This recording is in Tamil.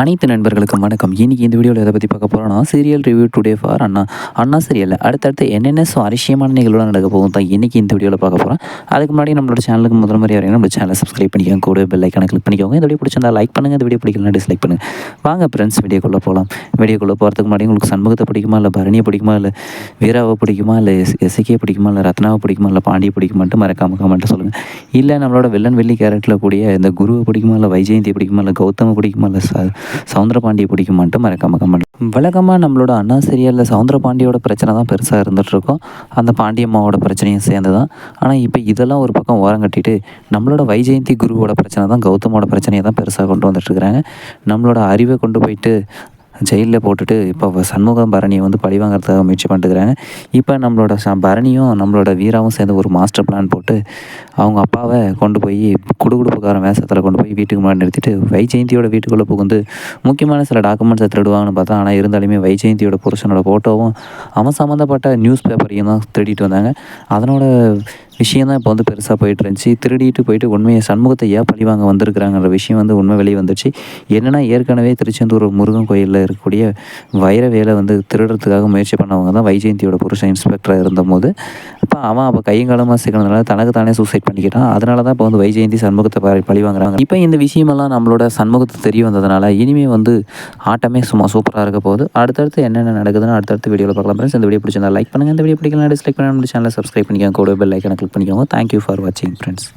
அனைத்து நண்பர்களுக்கும் வணக்கம். இன்றைக்கி இந்த வீடியோவில் எதை பற்றி பார்க்க போகிறோம்னா serial review today for Anna. Anna serial அடுத்தடுத்து என்னென்ன சுவாரஸ்யமான நிகழ்வுலாம் நடக்க போகும் தான் இன்றைக்கி இந்த வீடியோவில் பார்க்க போகிறோம் அதுக்கு முன்னாடி நம்மளோட சேனலுக்கு முதல் முறை வரையும் நம்ம சேனலை சப்ஸ்கிரைப் பண்ணிக்கோங்க. கூட பெல் ஐக்கான கிளிக் பண்ணிக்கோங்க. இந்த வீடியோ பிடிச்சிருந்தா லைக் பண்ணுங்கள் இந்த வீடியோ பிடிக்கலாம் டிஸ்லைக் பண்ணுங்கள் வாங்க ஃப்ரெண்ட்ஸ் வீடியோக்குள்ளே போகலாம் வீடியோக்குள்ளே போகிறதுக்கு முன்னாடி உங்களுக்கு சண்முகத்தை பிடிக்குமா? இல்லை பரணியை பிடிக்குமா? இல்லை வீராவை பிடிக்குமா? இல்லை எஸ் எஸ்கே பிடிக்குமா? இல்லை ரத்னாவை பிடிக்குமா? இல்லை பாண்டியை பிடிக்குமான்ட்டு மறக்காம கமெண்ட்டு சொல்லுங்கள் இல்லை நம்மளோட வெள்ளன் வெள்ளி கேரக்டரில் கூடிய இந்த குருவை பிடிக்குமா? இல்லை வைஜெயந்தி பிடிக்குமா? இல்லை கௌதம பிடிக்குமா? இல்லை ச சவுந்தரபாண்டியை பிடிக்குமான்ட்டு மறக்காம கமெண்ட் வழக்கமாக நம்மளோட அண்ணா சீரியலில் சவுந்தரபாண்டியோட பிரச்சனை தான் பெருசாக இருந்துகிட்ருக்கோம் அந்த பாண்டியம்மாவோட பிரச்சனையும் சேர்ந்து தான் ஆனால் இப்போ இதெல்லாம் ஒரு பக்கம் ஓரம் கட்டிட்டு நம்மளோட வைஜெயந்தி குருவோட பிரச்சனை தான் கௌதமோட பிரச்சனையை தான் பெருசாக கொண்டு வந்துட்டுருக்குறாங்க நம்மளோட அறிவை கொண்டு போயிட்டு ஜெயிலில் போட்டுட்டு இப்போ சண்முகம் பரணியை வந்து பழி வாங்குறதுக்காக முயற்சி பண்ணிட்டுருக்காங்க. இப்போ நம்மளோட ச பரணியும் நம்மளோட வீராவும் சேர்ந்து ஒரு மாஸ்டர் பிளான் போட்டு அவங்க அப்பாவை கொண்டு போய் குடுகுடுப்புக்காரன் வேஷத்தில் கொண்டு போய் வீட்டுக்கு முன்னாடி நிறுத்திட்டு வைஜெயந்தியோட வீட்டுக்குள்ளே புகுந்து முக்கியமான சில டாக்குமெண்ட்ஸை திருடுவாங்கன்னு பார்த்தா ஆனால் இருந்தாலுமே வைஜெயந்தியோட புருஷனோட ஃபோட்டோவும் அவன் சம்மந்தப்பட்ட நியூஸ் பேப்பரையும் தான் திருடிட்டு வந்தாங்க. அதனோட விஷயம் தான் இப்போ வந்து பெருசாக போயிட்டு இருந்துச்சு. திருடிட்டு போயிட்டு உண்மையை சண்முகத்தை ஏன் பழிவாங்க வந்திருக்கிறாங்கிற வந்திருக்கிறாங்கன்ற விஷயம் வந்து உண்மை வெளியே வந்துச்சு என்னென்னா ஏற்கனவே திருச்செந்தூர் முருகன் கோயிலில் இருக்கக்கூடிய வைர வேலை வந்து திருடுறதுக்காக முயற்சி பண்ணவங்க தான் வைஜெயந்தியோட புருஷன் இன்ஸ்பெக்டராக இருந்தபோது. அப்போ அவன் அப்போ கையங்காலமாக சிக்கினதுனால தனக்கு தானே சூசைட் பண்ணிக்கிட்டான். அதனால தான் இப்போ வந்து வைஜெயந்தி சண்முகத்தை பழி- வாங்குறாங்க. இப்போ இந்த விஷயமெல்லாம் நம்மளோட சண்முகத்தை தெரிய வந்ததுனால இனிமே வந்து ஆட்டமே சும்மா சூப்பராக இருக்க போகுது. அடுத்தடுத்து என்னென்ன நடக்குதுன்னு அடுத்தடுத்து வீடியோவில் பார்க்கலாம். ஃப்ரெண்ட்ஸ் இந்த வீடியோ பிடிச்சிருந்தா லைக் பண்ணுங்கள் இந்த வீடியோ பிடிக்கலாம் டிஸ்லைக் பண்ணி நம்ம சேனலை சப்ஸ்கிரைப் பண்ணிக்கோங்க. கூட பெல் ஐக்கனை கிளிக் பண்ணிக்கோங்க தேங்க்யூ ஃபார் வாட்சிங் ஃப்ரெண்ட்ஸ்